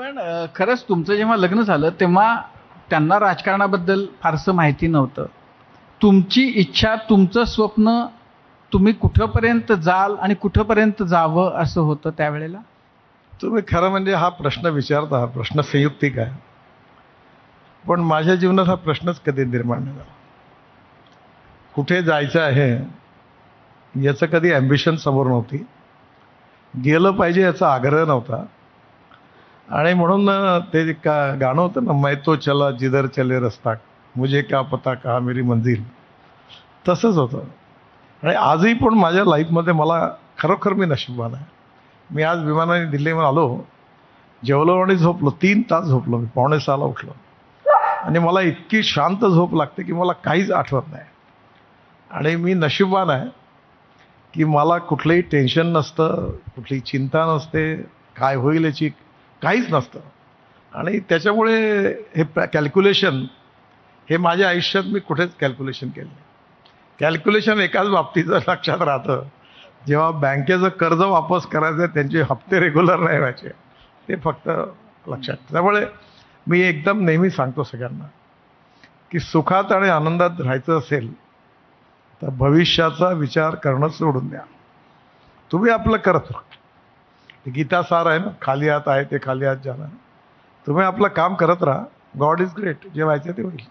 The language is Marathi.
पण खरंच तुमचं जेव्हा लग्न झालं तेव्हा त्यांना राजकारणाबद्दल फारसं माहिती नव्हतं. तुमची इच्छा तुमचं स्वप्न तुम्ही कुठंपर्यंत जाल आणि कुठंपर्यंत जावं असं होतं त्यावेळेला? तुम्ही खरं म्हणजे हा प्रश्न विचारता हा प्रश्न संयुक्तिक आहे. पण माझ्या जीवनात हा प्रश्नच कधी निर्माण झाला कुठे जायचं आहे याचं कधी ॲम्बिशन समोर नव्हती. गेलं पाहिजे याचा आग्रह नव्हता. आणि म्हणून ते का गाणं होतं ना मैं तो चला जिधर चले रस्ता मुझे क्या पता का मेरी मंजिल. तसंच होतं. आणि आजही पण माझ्या लाईफमध्ये मला खरोखर मी नशीबवान आहे. मी आज विमानाने दिल्लीमध्ये आलो जेवलो आणि झोपलो तीन तास झोपलो मी पावणे सहाला उठलो. आणि मला इतकी शांत झोप लागते की मला काहीच आठवत नाही. आणि मी नशीबवान आहे की मला कुठलंही टेन्शन नसतं कुठलीही चिंता नसते काय होईल याची काहीच नसतं. आणि त्याच्यामुळे हे कॅल्क्युलेशन हे माझ्या आयुष्यात मी कुठेच कॅल्क्युलेशन केलं कॅल्क्युलेशन एकाच बाबतीचं लक्षात राहतं. जेव्हा बँकेचं कर्ज वापस करायचं त्यांचे हप्ते रेग्युलर नाही व्हायचे. ते फक्त लक्षात. त्यामुळे मी एकदम नेहमी सांगतो सगळ्यांना की सुखात आणि आनंदात राहायचं असेल तर भविष्याचा विचार करणं सोडून द्या. तुम्ही आपलं करत राहा. गीता सार आहे ना खाली हात आहे ते खाली हात जाणार. तुम्ही आपलं काम करत राहा. गॉड इज ग्रेट जे व्हायचं ते होईल.